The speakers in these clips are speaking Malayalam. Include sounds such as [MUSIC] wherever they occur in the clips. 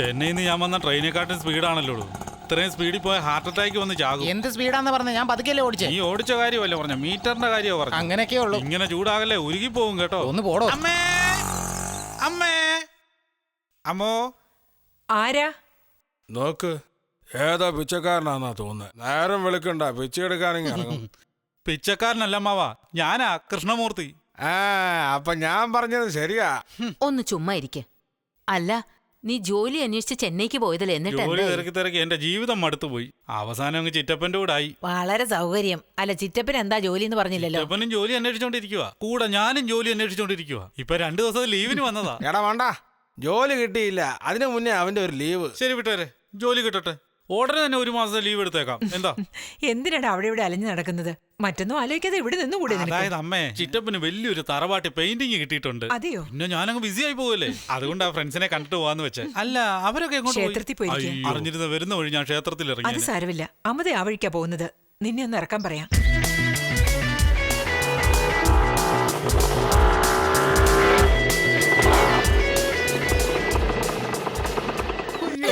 ചെന്നൈയിൽ നിന്ന് ഞാൻ വന്ന ട്രെയിനെക്കാട്ടും സ്പീഡാണല്ലോ ഇത്രയും സ്പീഡിൽ പോയ ഹാർട്ട് അറ്റാക്ക് വന്ന് ചാകും. എന്ത് സ്പീഡാന്ന് പറഞ്ഞ? ഞാൻ പതുക്കെയല്ലേ ഓടിച്ചേ. നീ ഓടിച്ച കാര്യമല്ല പറഞ്ഞ? മീറ്ററിന്റെ കാര്യമോ പറഞ്ഞു. അങ്ങനെയൊക്കെ ഉള്ളൂ. ഇങ്ങനെ ചൂടാകല്ലേ ഉരുകി പോകും കേട്ടോ. ഒന്ന് പോടോ. അമ്മേ! അമ്മേ! അമ്മോ! ആരാ? നോക്ക് ഏതാ പിച്ചക്കാരനാന്നാ തോന്നുന്നത് നേരം വെളുക്കണ്ട പിച്ചെടുക്കാനെങ്കിൽ ഇറങ്ങും. [LAUGHS] പിച്ചക്കാരനല്ല അമ്മാവാ ഞാനാ കൃഷ്ണമൂർത്തി. ആ അപ്പൊ ഞാൻ പറഞ്ഞത് ശരിയാ. ഒന്ന് ചുമ്മാ ഇരിക്കെ. അല്ല നീ ജോലി അന്വേഷിച്ച് ചെന്നൈക്ക് പോയതല്ലേ? എന്നിട്ട് ജോലി എന്തായി? തിരക്കി തിരക്കി എന്റെ ജീവിതം മടുത്തുപോയി അവസാനം അങ്ങ് ചിറ്റപ്പന്റെ കൂടെ ആയി. വളരെ സൗകര്യം. അല്ല ചിറ്റപ്പൻ എന്താ ജോലി എന്ന് പറഞ്ഞില്ലല്ലോ? ചിറ്റപ്പനും ജോലി അന്വേഷിച്ചോണ്ടിരിക്കുക കൂടെ ഞാനും ജോലി അന്വേഷിച്ചോണ്ടിരിക്കുക ഇപ്പൊ രണ്ടു ദിവസം ലീവിന് വന്നതാ. എടാ വേണ്ട. ജോലി കിട്ടിയില്ല. അതിനു മുന്നേ അവന്റെ ഒരു ലീവ്. ശരി വിട്ടേരെ ജോലി കിട്ടട്ടെ. ഉടനെ തന്നെ ഒരു മാസം ലീവ് എടുത്തേക്കാം. എന്താ? [LAUGHS] എന്തിനാണ് അവിടെ ഇവിടെ അലഞ്ഞു നടക്കുന്നത്? മറ്റൊന്നും ആലോചിക്കാതെ ഇവിടെ നിന്നുകൂടെ കൂടി അതായത് അമ്മേ ചിറ്റപ്പന് വലിയൊരു തറവാട്ടി പെയിന്റിങ് കിട്ടിയിട്ടുണ്ട്. അതെയോ? പിന്നെ ഞാനങ്ങ് ബിസി ആയി പോകല്ലേ അതുകൊണ്ട് ആ ഫ്രണ്ട്സിനെ കണ്ടിട്ട് പോവാന്ന് വെച്ചേ. അല്ല അവരൊക്കെ എങ്ങോട്ട് പോയി? ക്ഷേത്രത്തിൽ പോയിരിക്കാ. അയ്യോ, അറിഞ്ഞിരുന്ന വരുന്ന വഴി ഞാൻ ക്ഷേത്രത്തിൽ അത് ഇറങ്ങി സാരമില്ല. അമ്മതേ ആ വഴിക്കാ പോകുന്നത്. നിന്നെ ഒന്ന് ഇറക്കാൻ പറയാം.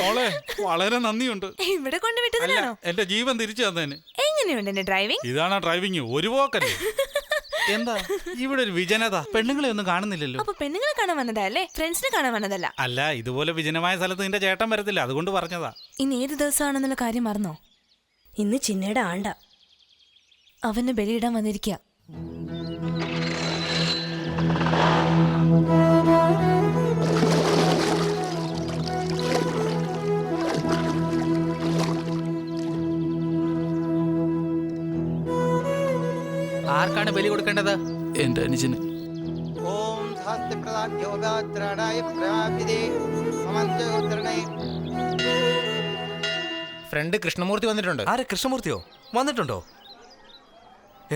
മോളെ വളരെ നന്ദിയുണ്ട്. ഇവിടെ കൊണ്ടുവിട്ടതിനാണോ? എന്റെ ജീവൻ തിരിച്ചു തന്നേന് എങ്ങനെയുണ്ട് എന്റെ ഡ്രൈവിംഗ്? ഇതാണ് ഡ്രൈവിംഗ് ഒരു പോക്കല്ലേ [LAUGHS] എന്താ? ഇവിടെ ഒരു വിജനത. പെണ്ണുങ്ങളെ ഒന്നും കാണുന്നില്ലല്ലോ. അപ്പൊ പെണ്ണുങ്ങളെ കാണാൻ വന്നതല്ലേ? ഫ്രണ്ട്സിനെ കാണാൻ വന്നതല്ല? അല്ല ഇതുപോലെ വിജനമായ സ്ഥലത്ത് നിന്റെ ചേട്ടൻ വരത്തില്ല അതുകൊണ്ട് പറഞ്ഞതാ. ഇന്ന് ഏത് ദിവസമാണെന്നുള്ള കാര്യം മറന്നോ? ഇന്ന് ചിന്നയുടെ ആണ്ട. അവന് ബലിയിടാൻ വന്നിരിക്കുക ആർക്കാണ് ബലി കൊടുക്കേണ്ടത്? എന്റെ അനുജന്. ഓം ഫ്രണ്ട് കൃഷ്ണമൂർത്തി വന്നിട്ടുണ്ട്. ആരെ കൃഷ്ണമൂർത്തിയോ? വന്നിട്ടുണ്ടോ?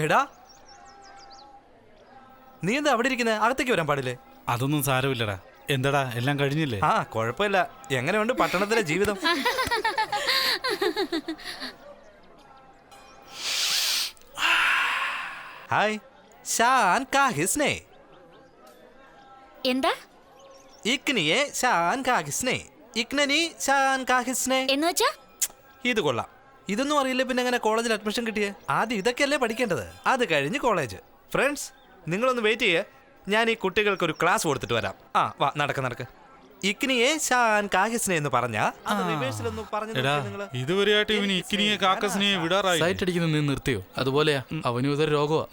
എടാ നീ എന്താ അവിടെ ഇരിക്കുന്നത് അകത്തേക്ക് വരാൻ പാടില്ലേ? അതൊന്നും സാരമില്ലടാ. എന്താടാ എല്ലാം കഴിഞ്ഞില്ലേ? ആ കുഴപ്പമില്ല. എങ്ങനെയുണ്ട് പട്ടണത്തിലെ ജീവിതം? [LAUGHS] ഹായ്. ഷാൻ കാഹിസ്നെ. എന്താ? ഇക്നിയെ ഷാൻ കാഹിസ്നെ. ഇക്നനി ഷാൻ കാഹിസ്നെ. എന്ന് വെച്ചാ? ഇത് കൊള്ളാം. ഇതൊന്നും അറിയില്ല പിന്നെ എങ്ങനെ കോളേജിൽ അഡ്മിഷൻ കിട്ടിയേ? ആദ്യം ഇതൊക്കെയല്ലേ പഠിക്കേണ്ടത്? അത് കഴിഞ്ഞ് കോളേജ്. ഫ്രണ്ട്സ് നിങ്ങളൊന്ന് വെയിറ്റ് ചെയ്യേ. ഞാൻ ഈ കുട്ടികൾക്ക് ഒരു ക്ലാസ് കൊടുത്തിട്ട് വരാം. ആ വാ നടക്ക് നടക്ക്. ഷാൻ എന്ന് പറഞ്ഞ? ഇതുവരെയായിട്ട് ഇവന് ഇക്കിനിയെ കാക്കസിനെയെ വിടാറായി സൈറ്റ് അടിക്കുന്നത് നീ നിർത്തിയോ? അതുപോലെയാ. അവനും ഇതൊരു രോഗമാ.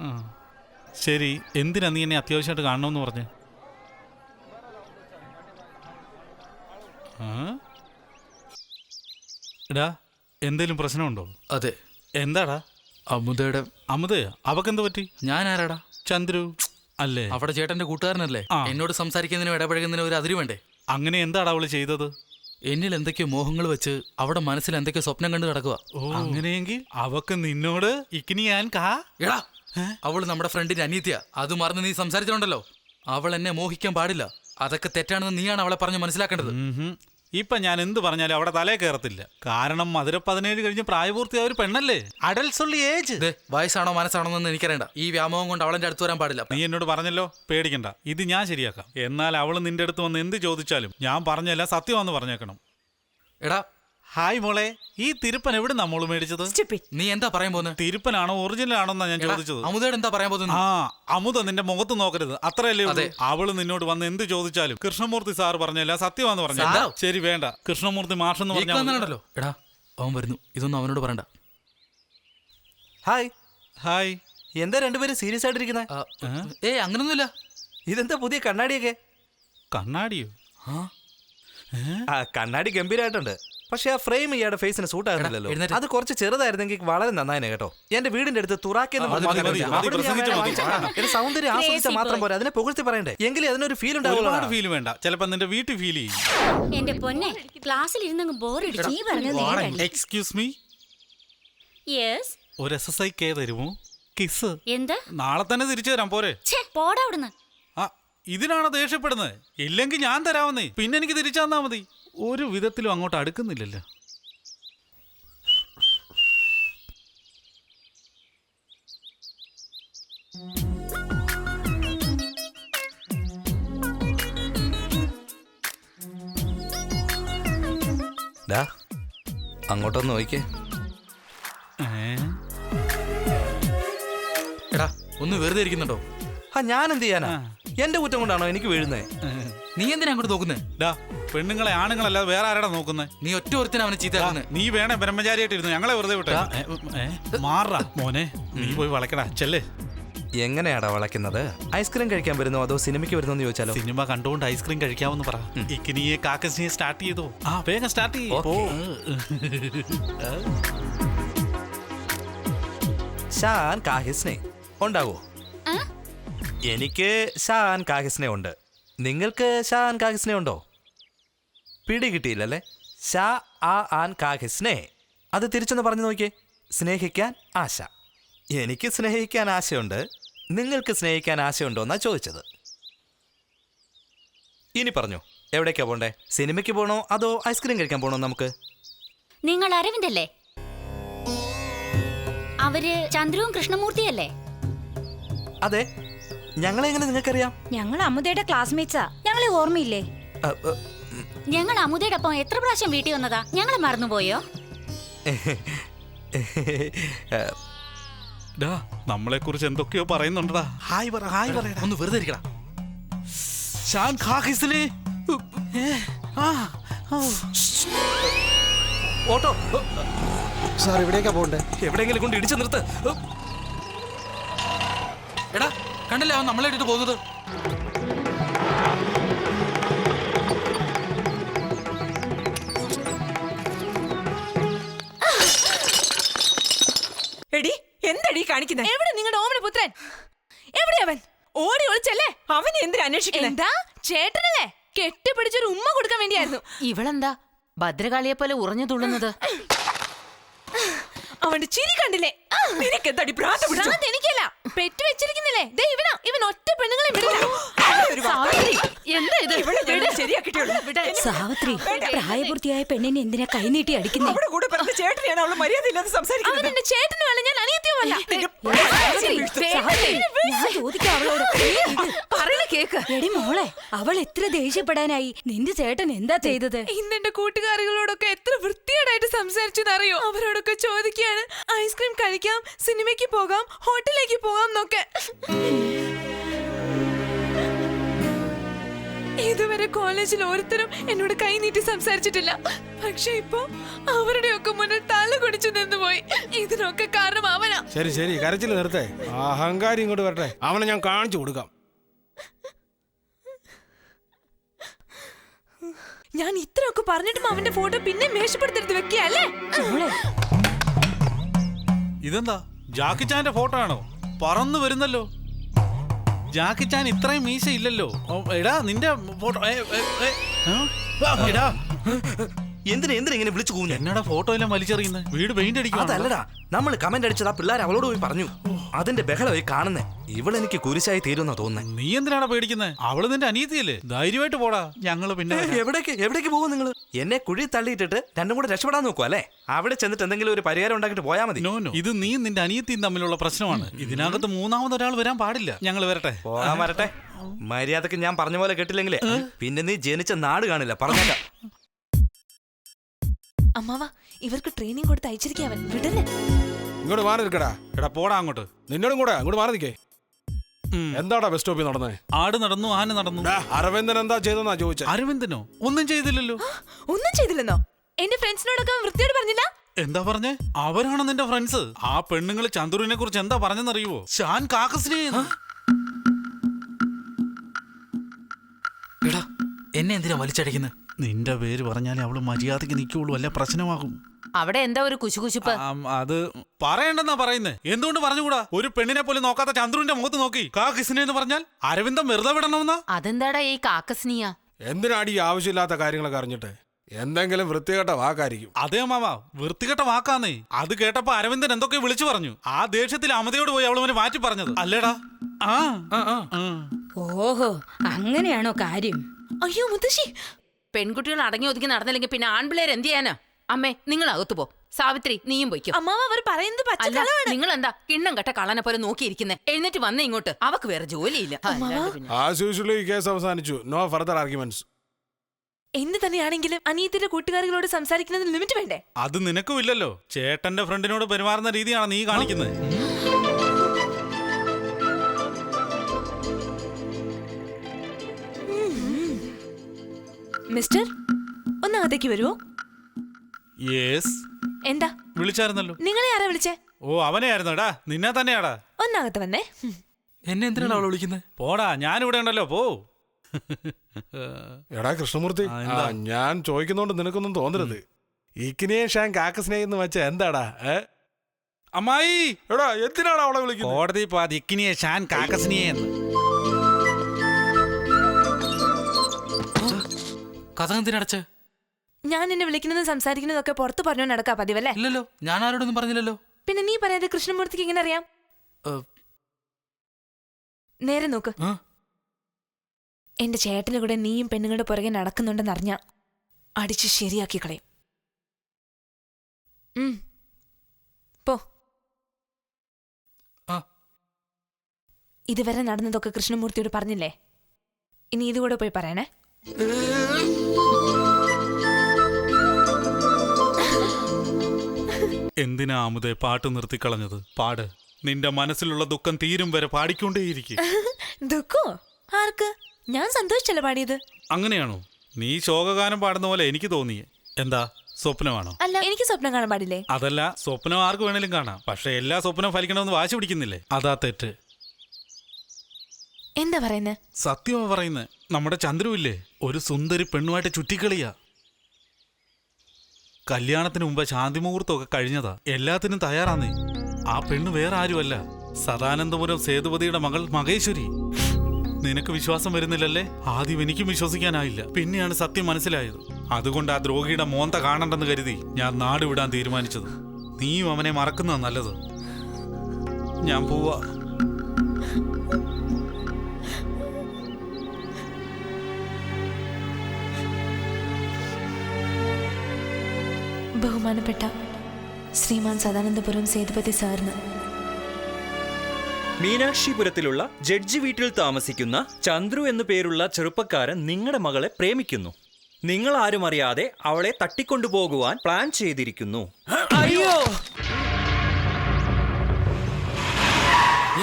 ശരി എന്തിനാ നീ എന്നെ അത്യാവശ്യമായിട്ട് കാണണമെന്ന് പറഞ്ഞു? എടാ എന്തേലും പ്രശ്നമുണ്ടോ? അതെ. എന്താടാ? അമുതയുടെ അമുതേ അവക്കെന്ത് പറ്റി? ഞാൻ ആരാടാ ചന്ദ്രു അല്ലേ? അവിടെ ചേട്ടന്റെ കൂട്ടുകാരനല്ലേ. എന്നോട് സംസാരിക്കുന്നതിനും ഇടപഴകുന്നതിനും ഒരു അതിര് വേണ്ടേ? അങ്ങനെ എന്താണ് അവൾ ചെയ്തത്? എന്നിൽ എന്തൊക്കെയോ മോഹങ്ങൾ വെച്ച് അവിടെ മനസ്സിൽ എന്തൊക്കെയോ സ്വപ്നം കണ്ടു നടക്കുക. ഓ. അങ്ങനെയെങ്കിൽ അവക്ക് നിന്നോട് ഇക്കിനി ഞാൻ കാ. എടാ അവൾ നമ്മുടെ ഫ്രണ്ടിന്റെ അനീത്യ അത് മറന്ന് നീ സംസാരിച്ചിട്ടുണ്ടല്ലോ. അവൾ എന്നെ മോഹിക്കാൻ പാടില്ല. അതൊക്കെ തെറ്റാണെന്ന് നീയാണ് അവളെ പറഞ്ഞ് മനസ്സിലാക്കേണ്ടത്. ഇപ്പൊ ഞാൻ എന്ത് പറഞ്ഞാലും അവിടെ തലേ കയറത്തില്ല കാരണം മധുര പതിനേഴ് കഴിഞ്ഞ് പ്രായപൂർത്തിയായ ഒരു പെണ്ണല്ലേ? അഡൽസ് ഉള്ള ഏജ് വയസ്സാണോ മനസ്സാണോ എന്ന് എനിക്കറിയണ്ട. ഈ വ്യാമോഹം കൊണ്ട് അവളെന്റെ അടുത്ത് വരാൻ പാടില്ല. നീ എന്നോട് പറഞ്ഞല്ലോ? പേടിക്കണ്ട. ഇത് ഞാൻ ശരിയാക്കാം. എന്നാൽ അവൾ നിന്റെ അടുത്ത് വന്ന് എന്ത് ചോദിച്ചാലും ഞാൻ പറഞ്ഞല്ല സത്യമാണെന്ന് പറഞ്ഞേക്കണം. എടാ ഹായ് മോളെ ഈ തിരുപ്പൻ എവിടെ നമ്മൾ മേടിച്ചത്. നീ എന്താ പറയാൻ പോകുന്നത് തിരുപ്പനാണോ ഒറിജിനൽ ആണോ എന്നാ ഞാൻ ചോദിച്ചത്? അമുതയുടെ എന്താ പറയാൻ പോകുന്നത് ആ അമുത നിന്റെ മുഖത്ത് നോക്കരുത്. അത്രയല്ലേ ഉള്ളൂ. അവൾ നിന്നോട് വന്ന് എന്ത് ചോദിച്ചാലും കൃഷ്ണമൂർത്തി സാർ പറഞ്ഞല്ല സത്യമാന്ന് പറഞ്ഞു? ശരി വേണ്ട. കൃഷ്ണമൂർത്തി മാഷെന്ന് പറഞ്ഞോ. എടാ അവൻ വരുന്നു. ഇതൊന്നും അവനോട് പറയണ്ട. ഹായ്. ഹായ്. എന്താ രണ്ടുപേരും സീരിയസ് ആയിട്ടിരിക്കുന്നത് ആ, ഏ അങ്ങനൊന്നുമില്ല. ഇതെന്താ പുതിയ കണ്ണാടിയൊക്കെ? കണ്ണാടിയോ? ആ. കണ്ണാടി ഗംഭീരമായിട്ടുണ്ട് പക്ഷെ ആ ഫ്രെയിം ഇയാളുടെ ഫേസിന് സൂട്ട് ആകുന്നില്ലല്ലോ. എഴുന്നേറ്റ്. അത് കുറച്ച് ചെറുതായിരുന്നെങ്കിൽ വളരെ നന്നായിരുന്നു കേട്ടോ. എന്റെ വീടിന്റെ അടുത്ത് തുറാക്കെന്ന് ആ, മതി, മതി. മതി, ഞാൻ മതി. എന്റെ സൗന്ദര്യം ആസ്വദിച്ചാൽ മാത്രം പോരാ. അതിനെ പുകഴ്ത്തി പറയണ്ടേ? എങ്കിലും അതിനൊരു ഫീൽ ഒരുപാട് ഉണ്ടാവുള്ളൂ ഫീൽ വേണ്ട. ചിലപ്പോ നിന്റെ വീട്ടിൽ ഫീൽ ചെയ്യും. എന്റെ പൊന്നെ ക്ലാസ്സിൽ ഇരുന്നങ്ങ് ബോറടിച്ചു നീ പറഞ്ഞത് എക്സ്ക്യൂസ് മീ യെസ് ഒരു എസ് എസ് ഐ കെ തരുമോ? കിസ് എന്താ? നാളെ തന്നെ തിരിച്ചു തരാം പോരെ. ഛേ പോടാ അവിടുന്ന്. ആ ഇതിനാണോ ദേഷ്യപ്പെടുന്നത്? ഇല്ലെങ്കിൽ ഞാൻ തരാമെന്നേ. പിന്നെ എനിക്ക് തിരിച്ചു തന്നാ മതി. ഒരു വിധത്തിലും അങ്ങോട്ട് അടുക്കുന്നില്ലല്ലോ. ഡാ അങ്ങോട്ടൊന്ന് നോക്കേ എടാ ഒന്ന് വെറുതെ ഇരിക്കുന്നുണ്ടോ? ആ ഞാൻ എന്ത് ചെയ്യാനാ എന്റെ കുറ്റം കൊണ്ടാണോ എനിക്ക് വീഴുന്നേ? നീ എന്തിനാ അങ്ങോട്ട് നോക്കുന്നേ? ഡാ പെണ്ണുങ്ങളെ ആണുങ്ങളല്ലാതെ വേറെ ആരാടാ നോക്കുന്നത് നീ ഒറ്റ ഒരുത്തിന് അവനെ ചീത്ത നീ വേണേ ബ്രഹ്മചാരിയായിട്ട് ഇരുന്നു ഞങ്ങളെ വെറുതെ വിട്ടേ. മാറാ മോനെ. നീ പോയി വളക്കടാ ചെല്ലേ. എങ്ങനെയാടാ വളയ്ക്കുന്നത്? ഐസ്ക്രീം കഴിക്കാൻ വരുന്നോ അതോ സിനിമയ്ക്ക് വരുന്നോ എന്ന് ചോദിച്ചാലോ? സിനിമ കണ്ടുകൊണ്ട് ഐസ്ക്രീം കഴിക്കാമെന്ന് പറ. ഇക്കിനിയെ കാക്കസിനെ സ്റ്റാർട്ട് ചെയ്തോ? ആ വേഗം സ്റ്റാർട്ട് ചെയ്യോ. പോ. ഷാൻ കാഹിസ്നെ ഉണ്ടാവോ? എനിക്ക് ഷാൻ കാഹിസ്നെ ഉണ്ട്. നിങ്ങൾക്ക് ഷാൻ കാഹിസ്നെ ഉണ്ടോ? പിടി കിട്ടിയില്ലല്ലേ? ഷാ ആ ആൻ കാഹിസ്നെ അത് തിരിച്ചൊന്ന് പറഞ്ഞു നോക്കിയേ. സ്നേഹിക്കാൻ ആശ. എനിക്ക് സ്നേഹിക്കാൻ ആശയുണ്ട്. നിങ്ങൾക്ക് സ്നേഹിക്കാൻ ആശയുണ്ടോ എന്നാ ചോദിച്ചത്. ഇനി പറഞ്ഞു എവിടേക്കാ പോണ്ടേ? സിനിമയ്ക്ക് പോണോ അതോ ഐസ്ക്രീം കഴിക്കാൻ പോണോ നമുക്ക്? നിങ്ങൾ അരവിന്ദല്ലേ? അവർ ചന്ദ്രവും കൃഷ്ണമൂർത്തിയല്ലേ? അതെ. ഞങ്ങളെങ്ങനെ നിങ്ങൾക്കറിയാം? ഞങ്ങൾ അമുദയുടെ ക്ലാസ്മേറ്റ്സാ ഞങ്ങളെ ഓർമ്മയില്ലേ? ഞങ്ങൾ അമുദയുടെ ഒപ്പം എത്ര പ്രാവശ്യം വീട്ടിൽ വന്നതാ? ഞങ്ങൾ മറന്നുപോയോ? [LAUGHS] ഡാ നമ്മളെ കുറിച്ച് എന്തൊക്കെയോ പറയുന്നുണ്ടടാ. ഹായ് പറ ഹായ് പറയടാ. ഒന്ന് വെറുതെ ഇരിക്കടാ. ഷാൻ ഓ. ഓട്ടോ. സാർ ഇവിടേക്കാ പോണ്ടേ എവിടെയെങ്കിലും കൊണ്ട് ഇടിച്ചു നിർത്ത്. എടാ കണ്ടില്ല അവൻ നമ്മളെ ഇട്ടിട്ട് പോകുന്നത്? എടി എന്തടി കാണിക്കുന്നത് എവിടെ നിങ്ങളുടെ ഓമന പുത്രൻ? എവിടെ അവൻ? ഓടി ഒളിച്ചല്ലേ? അവൻ എന്തിനാ അന്വേഷിക്കുന്നത് എന്താ? ചേട്ടനല്ലേ? കെട്ടിപ്പിടിച്ചൊരു ഉമ്മ കൊടുക്കാൻ വേണ്ടിയായിരുന്നു. ഇവളെന്താ? ഭദ്രകാളിയെ പോലെ ഉറഞ്ഞു തുള്ളുന്നത്? അവന്റെ ചിരി കണ്ടില്ലേ? നിനക്ക് എന്തടി ഭ്രാന്ത് പിടിച്ചോ? ഭ്രാന്ത് എനിക്കല്ല. പെറ്റു വെച്ചിരിക്കുന്നില്ലേ? ദേ ഇവനാ. ഇവൻ ഒറ്റ പെണ്ണുങ്ങളെ വിടില്ല. ഒരു വാർത്ത. എന്താ ഇത്? ഇവളെ ഞാൻ ശരിയാക്കിയിട്ടുള്ളൂ സാവിത്രി പ്രായപൂർത്തിയായ പെണ്ണിനെ എന്തിനാ കൈനീട്ടി അടിക്കുന്നേ? കൂടെ ചേട്ടനെയാണ് അവൾ മര്യാദ ഇല്ലാതെ അവൻ സംസാരിക്കുന്നത് എന്റെ ചേട്ടനുമല്ല ഞാൻ അനിയത്തിയുമല്ല പറയുന്ന കേക്ക്. എടി മോളെ അവൾ എത്ര ദേഷ്യപ്പെടാനായി. നിന്റെ ചേട്ടൻ എന്താ ചെയ്തത്? ഇന്നെന്റെ കൂട്ടുകാരികളോടൊക്കെ എത്ര വൃത്തികേടായിട്ട് സംസാരിച്ചെന്നറിയോ? അവരോടൊക്കെ ചോദിക്കുകയാണ്. ഐസ്ക്രീം കഴിക്കാം സിനിമയ്ക്ക് പോകാം ഹോട്ടലിലേക്ക് പോകാം എന്നൊക്കെ. ഇതുവരെ കോളേജിൽ ഓരോരുത്തരും എന്നോട് കൈ നീട്ടി സംസാരിച്ചിട്ടില്ല. പക്ഷെ ഇപ്പോ അവരുടെയൊക്കെ കുടിച്ചു നിന്നുപോയി. ഇതിനൊക്കെ കാരണം അവനാ. ശരി ശരി. കരച്ചിൽ നിർത്തേ. അഹങ്കാരി ഇങ്ങോട്ട് വരട്ടെ. അവനെ ഞാൻ കാണിച്ചു കൊടുക്കാം. ഞാൻ ഇത്രയൊക്കെ പറഞ്ഞിട്ടും അവന്റെ ഫോട്ടോ പിന്നെ മേശപ്പെടുത്തെടുത്ത് വെക്കിയല്ലേ ഇതെന്താ? ജാക്കി ചാന്റെ ഫോട്ടോ ആണോ? പറന്നു വരുന്നല്ലോ. ജാക്കി ചാൻ ഇത്രയും മീശ ഇല്ലല്ലോ എടാ നിന്റെ ഫോട്ടോ എടാ. എന്തിനാ എന്തിനാ ഇങ്ങനെ വിളിച്ചു കൂഞ്ഞ? എന്നടാ ഫോട്ടോ എല്ലാം വലിച്ചെറിയുന്നത് വീട് പെയിന്റ് അടിക്കും അതല്ലടാ നമ്മൾ കമന്റ് അടിച്ചത് ആ പിള്ളേർ അവളോട് പോയി പറഞ്ഞു. അതിന്റെ ബഹളമായി കാണുന്നേ. ഇവളെനിക്ക് കുരിശായി തീരുന്ന തോന്നുന്നേ. നീ എന്തിനാടാ പേടിക്കുന്നത് അവൾ നിന്റെ അനിയത്തിയല്ലേ? ധൈര്യമായിട്ട് പോടാ. ഞങ്ങൾ പിന്നെ വരാം. എവിടേക്ക് എവിടേക്ക് പോകും നിങ്ങൾ എന്നെ കുഴി തള്ളിയിട്ടിട്ട് രണ്ടും കൂടെ രക്ഷപ്പെടാൻ നോക്കുക അല്ലേ? അവിടെ ചെന്നിട്ട് എന്തെങ്കിലും ഒരു പരിഹാരം ഉണ്ടാക്കിട്ട് പോയാൽ മതി. നോ നോ ഇത് നീ നിന്റെ അനിയത്തിയും തമ്മിലുള്ള പ്രശ്നമാണ്. ഇതിനകത്ത് മൂന്നാമത് ഒരാൾ വരാൻ പാടില്ല. ഞങ്ങൾ വരട്ടെ. പോകാൻ വരട്ടെ. മര്യാദയ്ക്ക് ഞാൻ പറഞ്ഞ പോലെ കേട്ടില്ലെങ്കിലേ. പിന്നെ നീ ജനിച്ച നാട് കാണില്ല. പറഞ്ഞേക്കാം. അമ്മാവ ഇവർക്ക് ട്രെയിനിങ് കൊടുത്ത് അയച്ചിരിക്കുക അവൻ. വിടല്ലേ? ഇങ്ങോട്ട് മാറി നിൽക്കടാ എടാ പോടാ അങ്ങോട്ട്. നിന്നോടും കൂടെ അങ്ങോട്ട് മാറി നിൽക്കേ എന്താടാ ബസ് സ്റ്റോപ്പിൽ നടന്നേ? ആട് നടന്നു ആന നടന്നു. അരവിന്ദൻ എന്താ ചെയ്തെന്നാ ചോദിച്ചത് അരവിന്ദനോ? ഒന്നും ചെയ്തില്ലല്ലോ. ഒന്നും ചെയ്തില്ലെന്നോ? എന്റെ ഫ്രണ്ട്സിനോടൊക്കെ വൃത്തിയോട് പറഞ്ഞില്ല? എന്താ പറഞ്ഞേ? അവരാണ് നിന്റെ ഫ്രണ്ട്സ് ആ പെണ്ണുങ്ങൾ ചന്ദ്രുവിനെ കുറിച്ച് എന്താ പറഞ്ഞെന്നറിയുവോ? ഷാൻ കാക്കസിനെ എടാ എന്നെ എന്തിനാ വലിച്ചടിക്കുന്നത് നിന്റെ പേര് പറഞ്ഞാലേ അവൾ മര്യാദയ്ക്ക് നിൽക്കുള്ളൂ അല്ല പ്രശ്നമാകും. അവിടെ എന്താ ഒരു കുശുകുശുപ്പ്? ആം, അത് പറയണ്ടെന്നാ പറയുന്നേ. എന്തുകൊണ്ട് പറഞ്ഞുകൂടാ? ഒരു പെണ്ണിനെ പോലും നോക്കാത്ത ചന്ദ്രുവിന്റെ മുഖത്ത് നോക്കി. കാക്കസിനെ എന്ന് പറഞ്ഞാൽ അരവിന്ദം വെറുതെ വിടണമെന്നാ? അതെന്താടാ ഈ കാക്കസ്നിയ? എന്തിനാടി ഈ ആവശ്യമില്ലാത്ത കാര്യങ്ങളൊക്കെ അറിഞ്ഞിട്ട്? എന്തെങ്കിലും വൃത്തികെട്ട വാക്കായിരിക്കും. അതേ മാമ. വൃത്തികെട്ട വാക്കാന്നേ. അത് കേട്ടപ്പോ അരവിന്ദൻ എന്തൊക്കെ വിളിച്ചു പറഞ്ഞു. ആ ദേഷ്യത്തിൽ അമതയോട് പോയി അവൾ അവനെ മാറ്റി പറഞ്ഞത്. അല്ലേടാ? ആ ആ. ഓഹോ അങ്ങനെയാണോ കാര്യം? അയ്യോ മുത്തശ്ശി പെൺകുട്ടികൾ അടങ്ങി ഒതുങ്ങി നടന്നില്ലെങ്കിൽ പിന്നെ ആൺപിള്ളേർ എന്ത് ചെയ്യാനാ? അമ്മേ നിങ്ങൾ അകത്തു പോ. സാവിത്രി നീയും പോയിക്കും. അമ്മാവ അവർ പറയുന്നത് അല്ല പച്ചക്കളവാണ് നിങ്ങൾ എന്താ കിണ്ണം കട്ട കള്ളനെ പോലെ നോക്കിയിരിക്കുന്നേ? എഴുന്നേറ്റ് വന്നേ ഇങ്ങോട്ട്. അവക്ക് വേറെ ജോലിയില്ല. അല്ലാണ്ട് പിന്നെ. ആസ് യൂഷ്വലി ഈ കേസ് അവസാനിച്ചു. നോ ഫർദർ ആർഗ്യുമെന്റ്സ് എന്ത് തന്നെയാണെങ്കിലും അനിയത്തിന്റെ കൂട്ടുകാരികളോട് സംസാരിക്കുന്നതിന് ലിമിറ്റ് വേണ്ടേ? അത് നിനക്കും ഇല്ലല്ലോ ചേട്ടന്റെ ഫ്രണ്ടിനോട് പെരുമാറുന്ന രീതിയാണ് നീ കാണിക്കുന്നത്? മിസ്റ്റർ ഒന്ന് അകത്തേക്ക് വരുമോ യെസ്. എന്താ? വിളിച്ചായിരുന്നല്ലോ. നിങ്ങളെ ആരാ വിളിച്ചേ? ഓ അവനെ ആയിരുന്നു. നിന്നെ തന്നെയാടാ. ഒന്നകത്ത് വന്നേ. എന്നെ എന്തിനാണ് അവളെ വിളിക്കുന്നത് പോടാ ഞാനിവിടെ ഉണ്ടല്ലോ പോ. എടാ കൃഷ്ണമൂർത്തി ആ, എന്താ? ആ, ഞാൻ ചോദിക്കുന്നോണ്ട് നിനക്കൊന്നും തോന്നരുത്. ഇക്കിനെ ഷാൻ കാക്കസിനെ എന്ന് വെച്ച എന്താടാ ഏ? അമ്മായി എടാ എന്തിനാണ് അവളെ വിളിക്കുന്നത് കോടതി പോ ദിക്കിനിയെ ഷാൻ കാക്കസിനിയെ എന്ന്. കഥ എന്തിനടച്ച് ഞാൻ നിന്നെ വിളിക്കുന്നതും സംസാരിക്കുന്നതും ഒക്കെ പുറത്ത് പറഞ്ഞു നടക്കാ പതിവല്ലേ? ഇല്ലല്ലോ ഞാൻ ആരോടൊന്നും പറഞ്ഞില്ലല്ലോ. പിന്നെ നീ പറയാതെ കൃഷ്ണമൂർത്തിക്ക് എങ്ങനെ അറിയാം. നേരെ നോക്ക്? എന്റെ ചേട്ടന്റെ കൂടെ നീയും പെണ്ണുങ്ങളുടെ പുറകെ നടക്കുന്നുണ്ടെന്ന് അറിഞ്ഞ അടിച്ച് ശരിയാക്കി കളയും. പോ. ഇതുവരെ നടന്നതൊക്കെ കൃഷ്ണമൂർത്തിയോട് പറഞ്ഞില്ലേ? ഇനി ഇതുകൂടെ പോയി പറയണേ. എന്തിനാ അമുദേ പാട്ട് നിർത്തിക്കളഞ്ഞത് പാട്. നിന്റെ മനസ്സിലുള്ള ദുഃഖം തീരും വരെ പാടിക്കൊണ്ടേയിരിക്കും. ദുഃഖോ? ആർക്ക്? ഞാൻ സന്തോഷിച്ചല്ല പാടിയത്? അങ്ങനെയാണോ? നീ ശോകഗാനം പാടുന്ന പോലെ എനിക്ക് തോന്നിയേ. എന്താ? സ്വപ്നമാണോ? അല്ല എനിക്ക് സ്വപ്നം കാണാൻ പാടില്ലേ? അതല്ല സ്വപ്നം ആർക്ക് വേണേലും കാണാം. പക്ഷെ എല്ലാ സ്വപ്നം ഫലിക്കണമെന്ന് വാശി പിടിക്കുന്നില്ലേ? അതാ തെറ്റ്. എന്താ പറയുന്നേ? സത്യമാ പറയുന്നത് നമ്മുടെ ചന്ദ്രുവില്ലേ? ഒരു സുന്ദരി പെണ്ണുമായിട്ട് ചുറ്റിക്കളിയാ. കല്യാണത്തിന് മുമ്പ് ശാന്തി മുഹൂർത്തമൊക്കെ കഴിഞ്ഞതാ. എല്ലാത്തിനും തയ്യാറാന്നേ. ആ പെണ്ണ് വേറെ ആരുമല്ല. സദാനന്ദപുരം സേതുപതിയുടെ മകൾ മഹേശ്വരി നിനക്ക് വിശ്വാസം വരുന്നില്ലല്ലേ? ആദ്യം എനിക്കും വിശ്വസിക്കാനായില്ല. പിന്നെയാണ് സത്യം മനസ്സിലായത്. അതുകൊണ്ട് ആ ദ്രോഹിയുടെ മോന്ത കാണണ്ടെന്ന് കരുതി ഞാൻ നാട് വിടാൻ തീരുമാനിച്ചത്. നീയും അവനെ മറക്കുന്നതാ നല്ലത്. ഞാൻ പോവാ. ബഹുമാനപ്പെട്ട ശ്രീമാൻ സദാനന്ദപുരം സേതുപതി സാറിന്. മീനാക്ഷിപുരത്തിലുള്ള ജഡ്ജി വീട്ടിൽ താമസിക്കുന്ന ചന്ദ്രു എന്നു പേരുള്ള ചെറുപ്പക്കാരൻ നിങ്ങളുടെ മകളെ പ്രേമിക്കുന്നു. നിങ്ങൾ ആരും അറിയാതെ അവളെ തട്ടിക്കൊണ്ടുപോകുവാൻ പ്ലാൻ ചെയ്തിരിക്കുന്നു. അയ്യോ!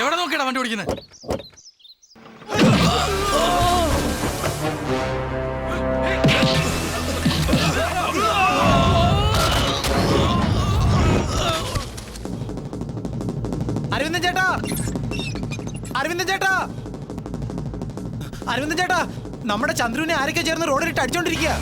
എവിടെ നോക്കിയാ വണ്ടി ഓടിക്കുന്നത് അരവിന്ദൻ ചേട്ടാ. അരവിന്ദൻ ചേട്ടാ നമ്മുടെ ചന്ദ്രുവിനെ ആരൊക്കെ ചേർന്ന് റോഡിലിട്ട് അടിച്ചോണ്ടിരിക്കുക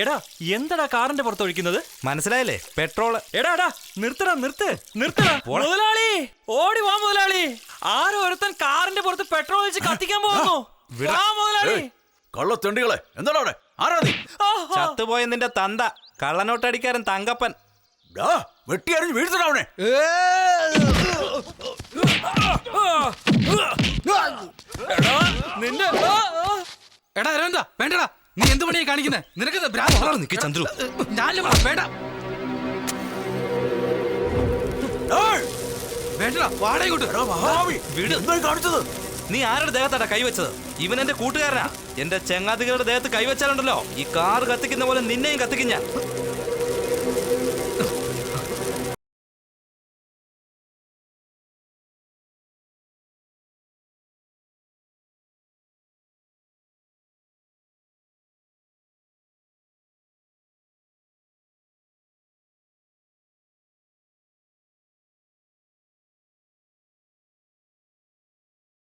എടാ എന്തടാ കാറിന്റെ പുറത്ത് ഒഴിക്കുന്നത്? മനസ്സിലായില്ലേ? പെട്രോൾ എടാ എടാ നിർത്തടാ നിർത്ത് നിർത്തടാ. [LAUGHS] മുതലാളി ഓടി വാ മുതലാളി. ആരോ ഒരുത്തൻ കാറിന്റെ പുറത്ത് പെട്രോൾ ഒഴിച്ച് കത്തിക്കാൻ പോകുന്നു. വാ മുതലാളി. കള്ളത്തെണ്ടികളെ എന്താണ് അവിടെ? ആരാ നീ? ചത്തുപോയ നിന്റെ തന്ത കള്ളനോട്ടടിക്കാരൻ തങ്കപ്പൻ. ഡാ വെട്ടിയറിഞ്ഞ് വീഴ്ത്തടാ അവനെ. എടാ നിന്റെ. എടാ അരവിന്ദ വേണ്ടടാ. നീ എന്ത് പണിയാ കാണിക്കുന്നത് നിനക്ക് ഭ്രാന്ത് ചന്ദ്രു. ഞാൻ വേണ്ട. നീ ആരുടെ ദേഹത്താടാ കൈവച്ചത്? ഇവൻ എന്റെ കൂട്ടുകാരനാ. എന്റെ ചെങ്ങാതികളുടെ ദേഹത്ത് കൈവച്ചാലുണ്ടല്ലോ. ഈ കാർ കത്തിക്കുന്ന പോലെ നിന്നെയും കത്തിക്കും ഞാൻ.